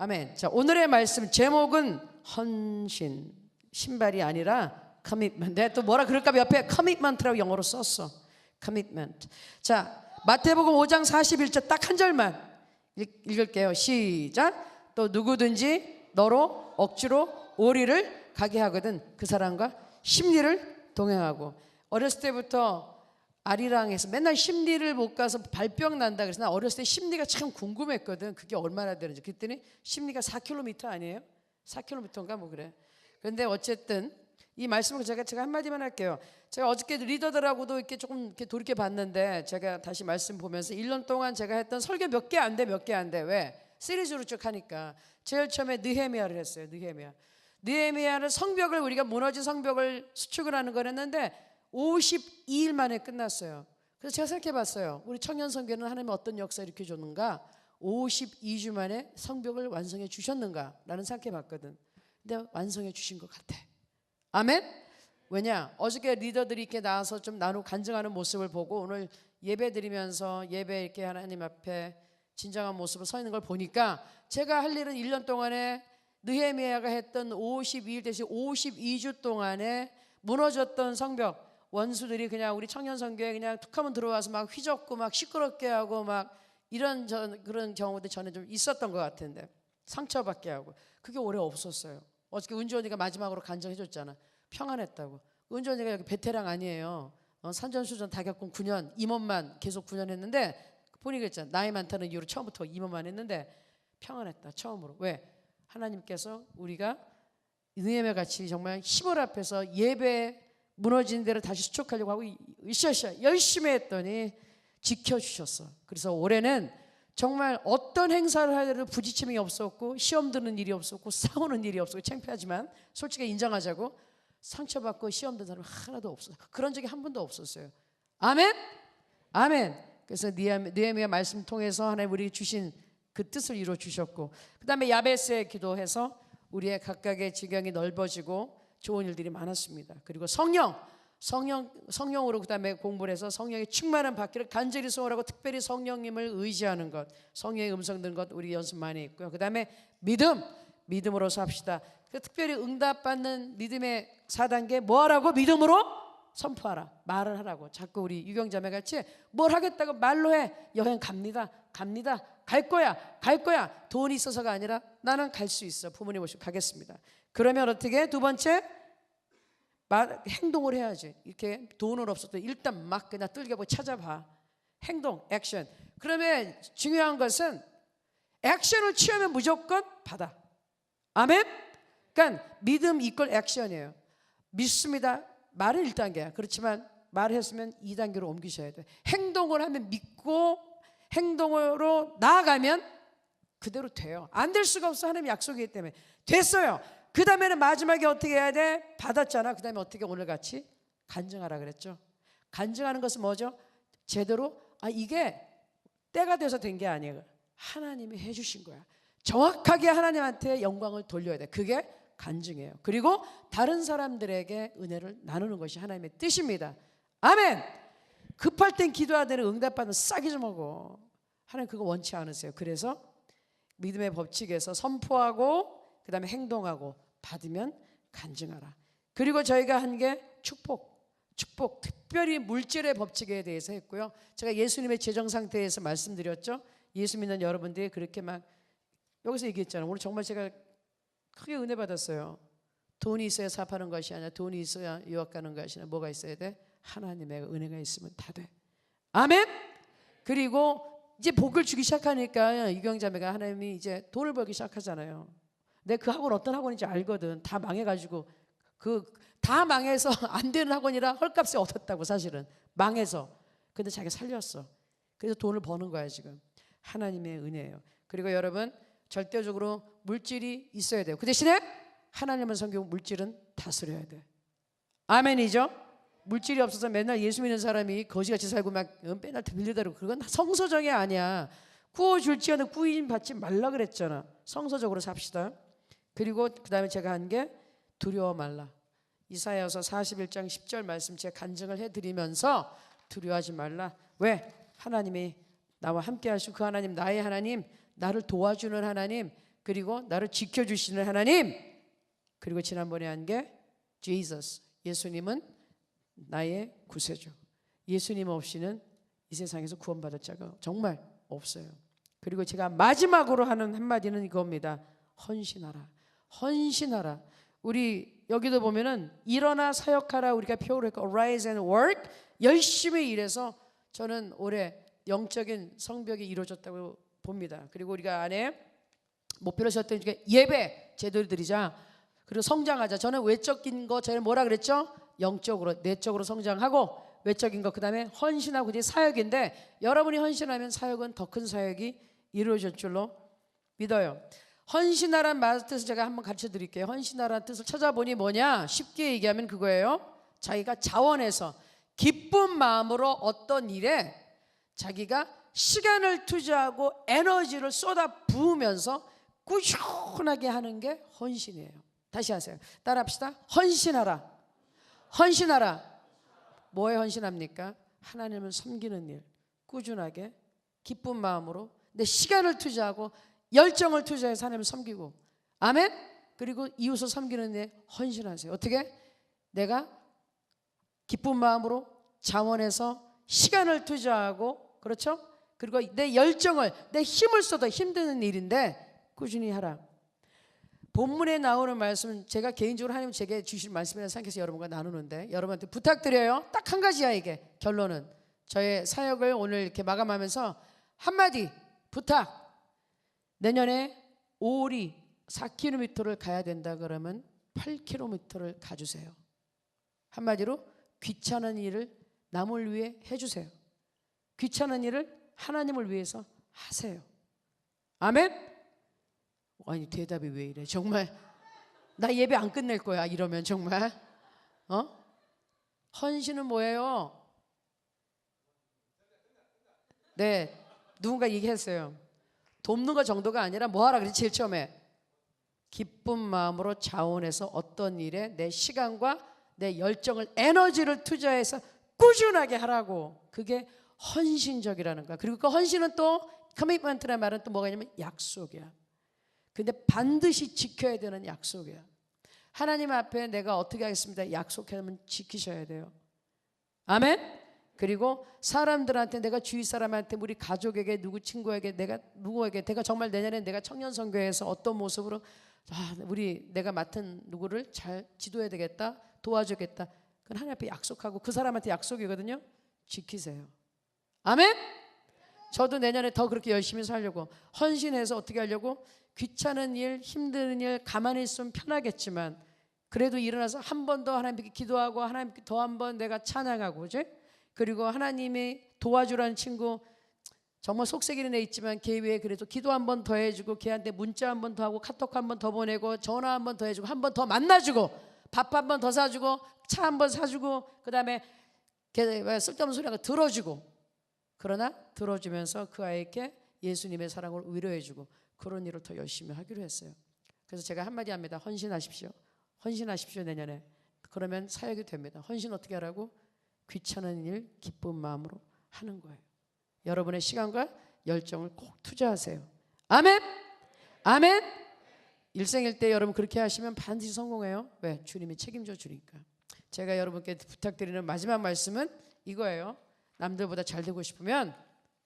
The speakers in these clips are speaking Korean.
아멘. 자, 오늘의 말씀 제목은 헌신. 신발이 아니라 commitment. 내가 또 뭐라 그럴까 봐 옆에 commitment라고 영어로 썼어. commitment. 자, 마태복음 5장 41절 딱 한 절만 읽- 읽을게요. 시작. 또 누구든지 너로 억지로 오리를 가게 하거든 그 사람과 심리를 동행하고 어렸을 때부터 아리랑에서 맨날 심리를 못 가서 발병 난다 그래서 나 어렸을 때 심리가 참 궁금했거든. 그게 얼마나 되는지. 그랬더니 심리가 4km 아니에요? 4km인가 뭐 그래. 그런데 어쨌든 이 말씀을 제가 제가 한마디만 할게요. 제가 어저께 리더들하고도 이렇게 조금 이렇게 돌이켜 봤는데 제가 다시 말씀 보면서 1년 동안 제가 했던 설교 몇 개 안 돼 몇 개 안 돼. 왜? 시리즈로 쭉 하니까. 제일 처음에 느헤미야를 했어요 느헤미야. 느헤미야는 성벽을 우리가 무너진 성벽을 수축을 하는 거랬는데 52일 만에 끝났어요. 그래서 제가 생각해 봤어요. 우리 청년 성교는 하나님 어떤 역사 일으켜 줬는가? 52주 만에 성벽을 완성해 주셨는가 라는 생각해 봤거든. 근데 완성해 주신 것 같아. 아멘? 왜냐? 어저께 리더들이 이렇게 나와서 좀 나누고 간증하는 모습을 보고 오늘 예배 드리면서 예배 이렇게 하나님 앞에 진정한 모습으로 서 있는 걸 보니까 제가 할 일은 1년 동안에 느헤미야가 했던 52일 대신 52주 동안에 무너졌던 성벽 원수들이 그냥 우리 청년 성교에 그냥 툭 하면 들어와서 막 휘젓고 막 시끄럽게 하고 막 이런 전 그런 경우도 전에 좀 있었던 것 같은데 상처받게 하고 그게 오래 없었어요. 어저께 은주 언니가 마지막으로 간증해줬잖아. 평안했다고. 은주 언니가 여기 베테랑 아니에요. 어, 산전수전 다 겪은 9년 임원만 계속 9년 했는데 본인이 그랬잖아. 나이 많다는 이유로 처음부터 임원만 했는데 평안했다. 처음으로. 왜? 하나님께서 우리가 느헤미야 같이 정말 힘을 앞에서 예배 무너진 데를 다시 수축하려고 하고 으쌰으쌰 열심히 했더니 지켜주셨어. 그래서 올해는 정말 어떤 행사를 하더라도 부딪힘이 없었고 시험 드는 일이 없었고 싸우는 일이 없었고 창피하지만 솔직히 인정하자고 상처받고 시험 드는 사람 하나도 없어. 그런 적이 한 번도 없었어요. 아멘. 아멘. 그래서 느헤미- 느헤미야 말씀 통해서 하나님 우리 주신 그 뜻을 이루어 주셨고 그다음에 야베스에 기도해서 우리의 각각의 지경이 넓어지고 좋은 일들이 많았습니다. 그리고 성령 성령 성령으로 그 다음에 공부를 해서 성령의 충만한 받기를 간절히 소원하고 특별히 성령님을 의지하는 것, 성령의 음성 듣는 것 우리 연습 많이 했고요. 그 다음에 믿음, 믿음으로 삽시다. 그 특별히 응답받는 믿음의 4단계 뭐 하라고 믿음으로 선포하라. 말을 하라고. 자꾸 우리 유경자매 같이 뭘 하겠다고 말로 해. 여행 갑니다. 갑니다. 갈 거야. 갈 거야. 돈이 있어서가 아니라 나는 갈 수 있어. 부모님 모시고 가겠습니다. 그러면 어떻게? 두 번째 말, 행동을 해야지. 이렇게 돈은 없어도 일단 막 그냥 뜰겨보 찾아봐. 행동, 액션. 그러면 중요한 것은 액션을 취하면 무조건 받아. 아멘? 그러니까 믿음 이퀄 액션이에요. 믿습니다. 말은 1단계야. 그렇지만 말했으면 2단계로 옮기셔야 돼. 행동을 하면 믿고 행동으로 나아가면 그대로 돼요. 안 될 수가 없어. 하나님 약속이기 때문에. 됐어요. 그 다음에는 마지막에 어떻게 해야 돼? 받았잖아. 그 다음에 어떻게 오늘 같이 간증하라 그랬죠. 간증하는 것은 뭐죠? 제대로 아 이게 때가 돼서 된 게 아니에요. 하나님이 해주신 거야. 정확하게 하나님한테 영광을 돌려야 돼. 그게 간증이에요. 그리고 다른 사람들에게 은혜를 나누는 것이 하나님의 뜻입니다. 아멘. 급할 땐 기도하되는 응답받는 싹이 좀 먹어. 하나님 그거 원치 않으세요. 그래서 믿음의 법칙에서 선포하고 그 다음에 행동하고 받으면 간증하라. 그리고 저희가 한 게 축복. 축복 특별히 물질의 법칙에 대해서 했고요. 제가 예수님의 재정 상태에서 말씀드렸죠. 예수 믿는 여러분들이 그렇게 막 여기서 얘기했잖아요. 오늘 정말 제가 크게 은혜 받았어요. 돈이 있어야 사파는 것이 아니라 돈이 있어야 유학 가는 것이 아니라 뭐가 있어야 돼? 하나님의 은혜가 있으면 다 돼. 아멘. 그리고 이제 복을 주기 시작하니까 유경자매가 하나님이 이제 돈을 벌기 시작하잖아요. 내 그 학원 어떤 학원인지 알거든. 다 망해가지고 그 다 망해서 안 되는 학원이라 헐값에 얻었다고 사실은 망해서. 근데 자기가 살렸어. 그래서 돈을 버는 거야 지금. 하나님의 은혜예요. 그리고 여러분 절대적으로 물질이 있어야 돼요. 그 대신에 하나님을 섬기고 물질은 다스려야 돼. 아멘이죠? 물질이 없어서 맨날 예수 믿는 사람이 거지같이 살고 막 맨날 빌리다고 그건 성서적이 아니야. 구워줄지 않은 구인 받지 말라 그랬잖아. 성서적으로 삽시다. 그리고 그 다음에 제가 한 게 두려워 말라. 이사야서 41장 10절 말씀 제가 간증을 해드리면서 두려워하지 말라. 왜? 하나님이 나와 함께 하시고 그 하나님 나의 하나님 나를 도와주는 하나님 그리고 나를 지켜주시는 하나님 그리고 지난번에 한 게 Jesus 예수님은 나의 구세주 예수님 없이는 이 세상에서 구원받을 자가 정말 없어요 그리고 제가 마지막으로 하는 한마디는 이겁니다 헌신하라 헌신하라 우리 여기도 보면은 일어나 사역하라 우리가 표를 했고 arise and work 열심히 일해서 저는 올해 영적인 성벽이 이루어졌다고 봅니다. 그리고 우리가 안에 목표로 세웠던 중에 예배 제대로 드리자. 그리고 성장하자. 저는 외적인 거 저희는 뭐라 그랬죠? 영적으로 내적으로 성장하고 외적인 거 그다음에 헌신하고 이제 사역인데 여러분이 헌신하면 사역은 더 큰 사역이 이루어질 줄로 믿어요. 헌신하란 말 뜻을 제가 한번 가르쳐 드릴게요. 헌신하라는 뜻을 찾아보니 뭐냐? 쉽게 얘기하면 그거예요. 자기가 자원해서 기쁜 마음으로 어떤 일에 자기가 시간을 투자하고 에너지를 쏟아 부으면서 꾸준하게 하는 게 헌신이에요. 다시 하세요. 따라합시다. 헌신하라. 헌신하라. 뭐에 헌신합니까? 하나님을 섬기는 일. 꾸준하게 기쁜 마음으로 내 시간을 투자하고 열정을 투자해서 하나님을 섬기고 아멘. 그리고 이웃을 섬기는 데 헌신하세요. 어떻게? 내가 기쁜 마음으로 자원해서 시간을 투자하고 그렇죠? 그리고 내 열정을 내 힘을 쏟아 힘드는 일인데 꾸준히 하라. 본문에 나오는 말씀은 제가 개인적으로 하나님 제게 주실 말씀이라 생각해서 여러분과 나누는데 여러분한테 부탁드려요. 딱 한 가지야 이게 결론은 저의 사역을 오늘 이렇게 마감하면서 한마디 부탁. 내년에 5월이 4km를 가야 된다 그러면 8km를 가주세요. 한마디로 귀찮은 일을 남을 위해 해주세요. 귀찮은 일을 하나님을 위해서 하세요. 아멘? 아니 대답이 왜 이래? 정말 나 예배 안 끝낼 거야 이러면 정말 어? 헌신은 뭐예요? 네 누군가 얘기했어요. 돕는 거 정도가 아니라 뭐 하라 그랬지 제일 처음에 기쁜 마음으로 자원해서 어떤 일에 내 시간과 내 열정을 에너지를 투자해서 꾸준하게 하라고 그게 헌신적이라는 거야. 그리고 그 헌신은 또 커미트먼트라는 말은 또 뭐가 있냐면 약속이야. 근데 반드시 지켜야 되는 약속이야. 하나님 앞에 내가 어떻게 하겠습니다. 약속하면 지키셔야 돼요. 아멘. 그리고 사람들한테 내가 주위 사람한테 우리 가족에게 누구 친구에게 내가 누구에게 내가 정말 내년에 내가 청년 선교에서 어떤 모습으로 아, 우리 내가 맡은 누구를 잘 지도해야 되겠다 도와주겠다. 그건 하나님 앞에 약속하고 그 사람한테 약속이거든요. 지키세요. 아멘? 저도 내년에 더 그렇게 열심히 살려고 헌신해서 어떻게 하려고 귀찮은 일 힘든 일 가만히 있으면 편하겠지만 그래도 일어나서 한 번 더 하나님께 기도하고 하나님께 더 한 번 내가 찬양하고 그지 그리고 하나님이 도와주라는 친구 정말 속색이는 애 있지만 걔 위해 그래도 기도 한 번 더 해주고 걔한테 문자 한 번 더 하고 카톡 한 번 더 보내고 전화 한 번 더 해주고 한 번 더 만나주고 밥 한 번 더 사주고 차 한 번 사주고 그 다음에 걔 쓸데없는 소리 한거 들어주고 그러나 들어주면서 그 아이에게 예수님의 사랑을 위로해주고 그런 일을 더 열심히 하기로 했어요. 그래서 제가 한마디 합니다. 헌신하십시오. 헌신하십시오 내년에. 그러면 사역이 됩니다. 헌신 어떻게 하라고? 귀찮은 일 기쁜 마음으로 하는 거예요. 여러분의 시간과 열정을 꼭 투자하세요. 아멘. 아멘. 일생일 때 여러분 그렇게 하시면 반드시 성공해요. 왜? 주님이 책임져 주니까. 제가 여러분께 부탁드리는 마지막 말씀은 이거예요. 남들보다 잘 되고 싶으면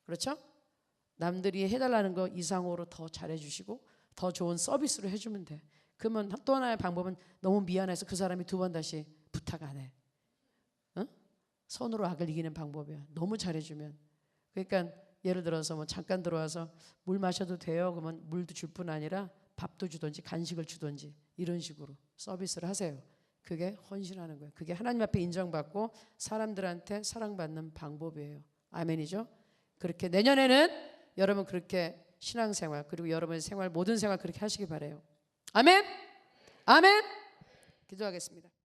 그렇죠? 남들이 해달라는 거 이상으로 더 잘해주시고 더 좋은 서비스로 해주면 돼. 그러면 또 하나의 방법은 너무 미안해서 그 사람이 두 번 다시 부탁 안 해. 응? 손으로 악을 이기는 방법이야. 너무 잘해주면. 그러니까 예를 들어서 뭐 잠깐 들어와서 물 마셔도 돼요. 그러면 물도 줄 뿐 아니라 밥도 주든지 간식을 주든지 이런 식으로 서비스를 하세요. 그게 헌신하는 거예요. 그게 하나님 앞에 인정받고 사람들한테 사랑받는 방법이에요. 아멘이죠? 그렇게 내년에는 여러분 그렇게 신앙생활 그리고 여러분의 생활 모든 생활 그렇게 하시기 바래요. 아멘. 아멘. 기도하겠습니다.